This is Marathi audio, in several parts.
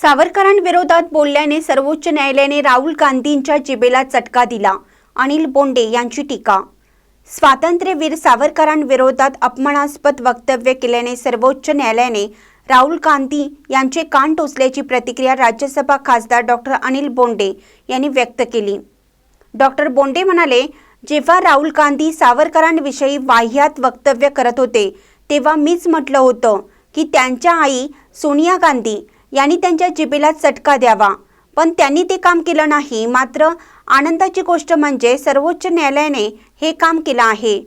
सावरकरांविरोधात बोलल्याने सर्वोच्च न्यायालयाने राहुल गांधींच्या जिबेला चटका दिला. अनिल बोंडे यांची टीका. स्वातंत्र्यवीर सावरकरांविरोधात अपमानास्पद वक्तव्य केल्याने सर्वोच्च न्यायालयाने राहुल गांधी यांचे कान टोचल्याची प्रतिक्रिया राज्यसभा खासदार डॉक्टर अनिल बोंडे यांनी व्यक्त केली. डॉक्टर बोंडे म्हणाले जेव्हा राहुल गांधी सावरकरांविषयी वाह्यात वक्तव्य करत होते तेव्हा मीच म्हटलं होतं की त्यांच्या आई सोनिया गांधी यांनी त्यांच्या जिबेला चटका द्यावा. पण त्यांनी ते काम केलं नाही. मात्र आनंदाची गोष्ट म्हणजे सर्वोच्च न्यायालयाने हे काम केलं आहे.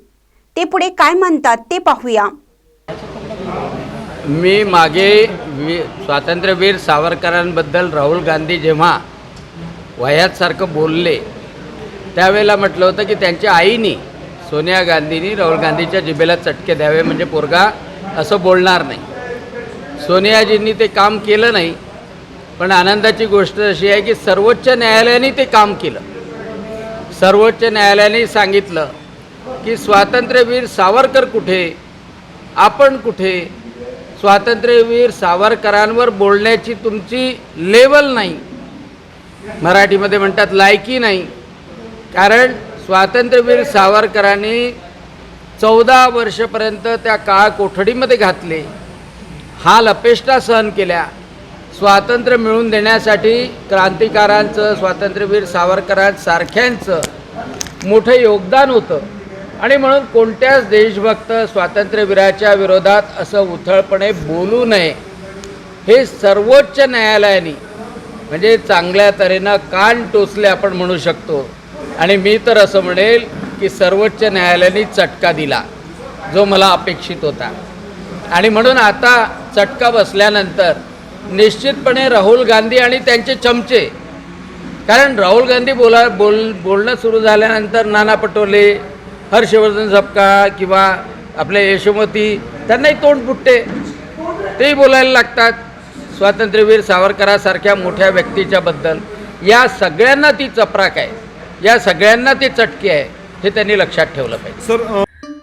ते पुढे काय म्हणतात ते पाहूया. मी मागे स्वातंत्र्यवीर सावरकरांबद्दल राहुल गांधी जेव्हा वह्यातसारखं बोलले त्यावेळेला म्हटलं होतं की त्यांच्या आईनी सोनिया गांधींनी राहुल गांधीच्या जिबेला चटके द्यावे. म्हणजे पोरगा असं बोलणार नाही. सोनियाजींनी ते काम केलं नाही पण आनंदाची गोष्ट अशी आहे की सर्वोच्च न्यायालयाने ते काम केलं. सर्वोच्च न्यायालयाने सांगितलं की स्वातंत्र्यवीर सावरकर कुठे आपण कुठे स्वातंत्र्यवीर सावरकरांवर बोलण्याची तुमची लेवल नाही. मराठीमध्ये म्हणतात लायकी नाही. कारण स्वातंत्र्यवीर सावरकरांनी चौदा वर्षपर्यंत त्या काळ कोठडीमध्ये घातले. हाल अपेष्टा सहन केल्या. स्वातंत्र्य मिळवून देण्यासाठी क्रांतिकारांचं स्वातंत्र्यवीर सावरकरांसारख्यांचं मोठं योगदान होतं. आणि म्हणून कोणत्याच देशभक्त स्वातंत्र्यवीराच्या विरोधात असं उथळपणे बोलू नये. हे सर्वोच्च न्यायालयाने म्हणजे चांगल्या तऱ्हेनं कान टोचले आपण म्हणू शकतो. आणि मी तर असं म्हणेल की सर्वोच्च न्यायालयाने चटका दिला जो मला अपेक्षित होता. आणि म्हणून आता चटका बसल्यानंतर निश्चितपणे राहुल गांधी आणि त्यांचे चमचे. कारण राहुल गांधी बोला बोल बोलणं सुरू झाल्यानंतर नाना पटोले हर्षवर्धन झपका किंवा आपल्या यशोमती त्यांनाही तोंड फुटते तेही बोलायला लागतात. स्वातंत्र्यवीर सावरकरासारख्या मोठ्या व्यक्तीच्याबद्दल या सगळ्यांना ती चपराक आहे. या सगळ्यांना ती चटकी आहे. हे त्यांनी लक्षात ठेवलं पाहिजे. सर